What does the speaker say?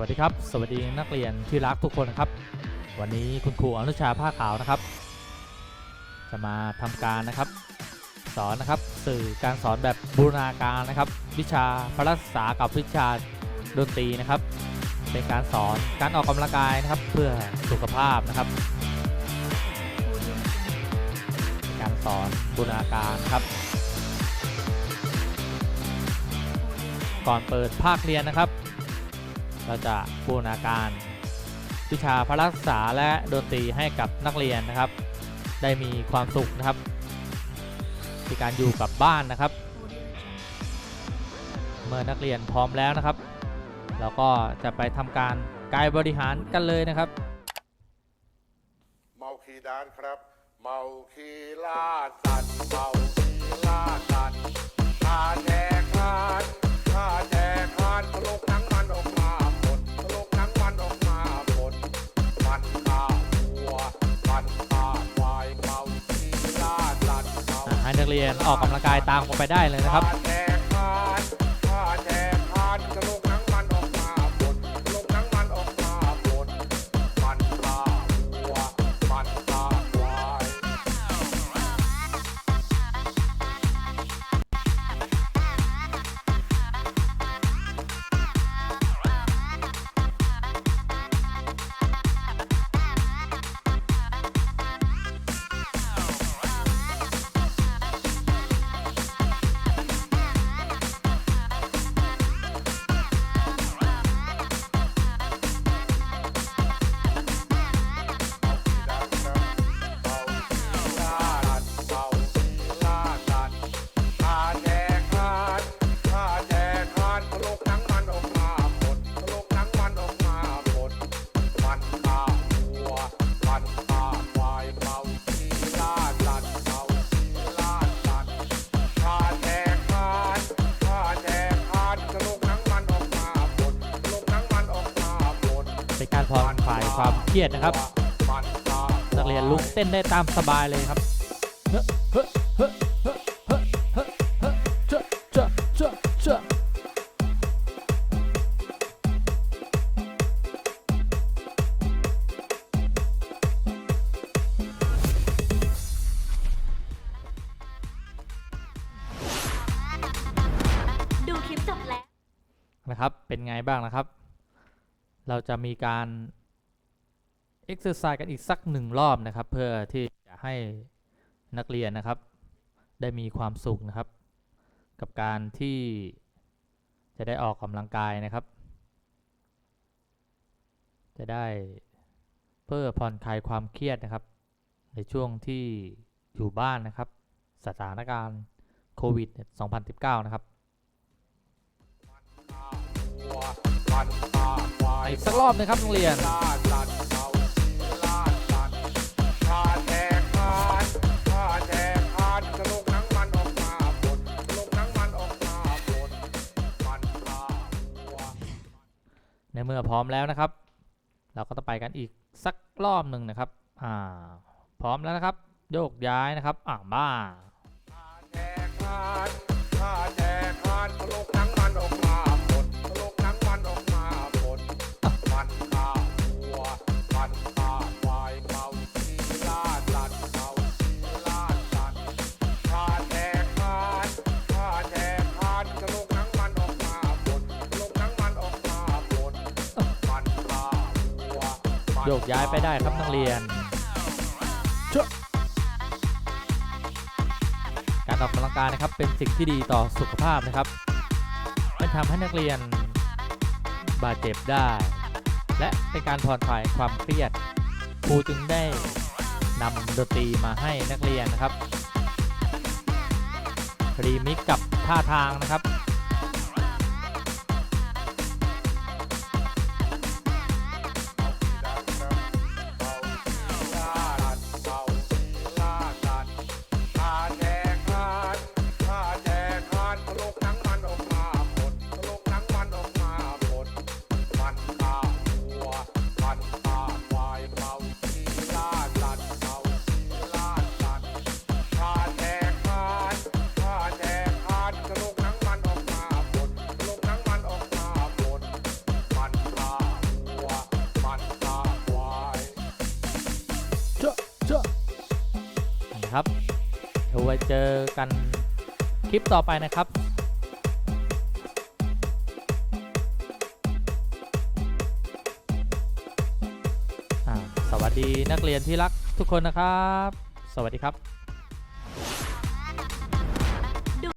วัสดีครับ สวัสดีนักเรียนที่รักทุกคนนะครับ วันนี้คุณครูอนุชาผ้าขาวนะครับ จะมาทำการนะครับ สอนนะครับสื่อการสอนแบบบูรณาการนะครับ วิชาพละศึกษากับวิชาดนตรีนะครับ เป็นการสอนการออกกำลังกายนะครับ เพื่อสุขภาพนะครับ การสอนบูรณาการนะครับ ก่อนเปิดภาคเรียนนะครับ เราจะบูรณาการวิชาพละศึกษาและดนตรีให้กับนักเรียนนะครับ ได้มีความสุขนะครับในการอยู่กับบ้านนะครับ เมื่อนักเรียนพร้อมแล้วนะครับ เราก็จะไปทำการกายบริหารกันเลยนะครับเมาคีดานครับเมาคีล่าสัตว์เมาคีล่าสัตว์ข้าแจ เมาอ่าให้นักเรียนออกกำลังกายตามผมไปได้เลยนะครับ คลายความเครียดนะครับ นักเรียนลุกเต้นได้ตามสบายเลยครับเฮ้เฮ้เฮ้เฮ้เฮ้เฮ้เฮ้เจ้าเจ้าเจ้าเจ้าดูคลิปจบแล้ว นะครับ เป็นไงบ้างนะครับ เราจะมีการ เอ็กซ์ s ซอร์ไซส์กันอีกสักหนึ่งรอบนะครับ เพื่อที่จะให้นักเรียนนะครับ ได้มีความสุขนะครับ กับการที่จะได้ออกกำลังกายนะครับ จะได้เพื่อผ่อนคลายความเครียดนะครับ ในช่วงที่อยู่บ้านนะครับ สถานการณ์โควิด 2019 นะครับอีกสักรอบหนึงครับโรงเรียน ในเมื่อพร้อมแล้วนะครับ เราก็ต้องไปกันอีกสักรอบหนึ่งนะครับอ่าพร้อมแล้วนะครับ โยกย้ายนะครับอ่าบ้าข้าแจกานแจกคานทะลุหนังมันออกมา โยกย้ายไปได้ครับนักเรียนเจ้าการออกกำลังกายนะครับเป็นสิ่งที่ดีต่อสุขภาพนะครับไม่ทำให้นักเรียนบาดเจ็บได้ และเป็นการผ่อนคลายความเครียดครูจึงได้นำดนตรีมาให้นักเรียนนะครับรีมิกกับท่าทางนะครับ นะครับเอาไว้เจอกันคลิปต่อไปนะครับ่าสวัสดีนักเรียนที่รักทุกคนนะครับ สวัสดีครับ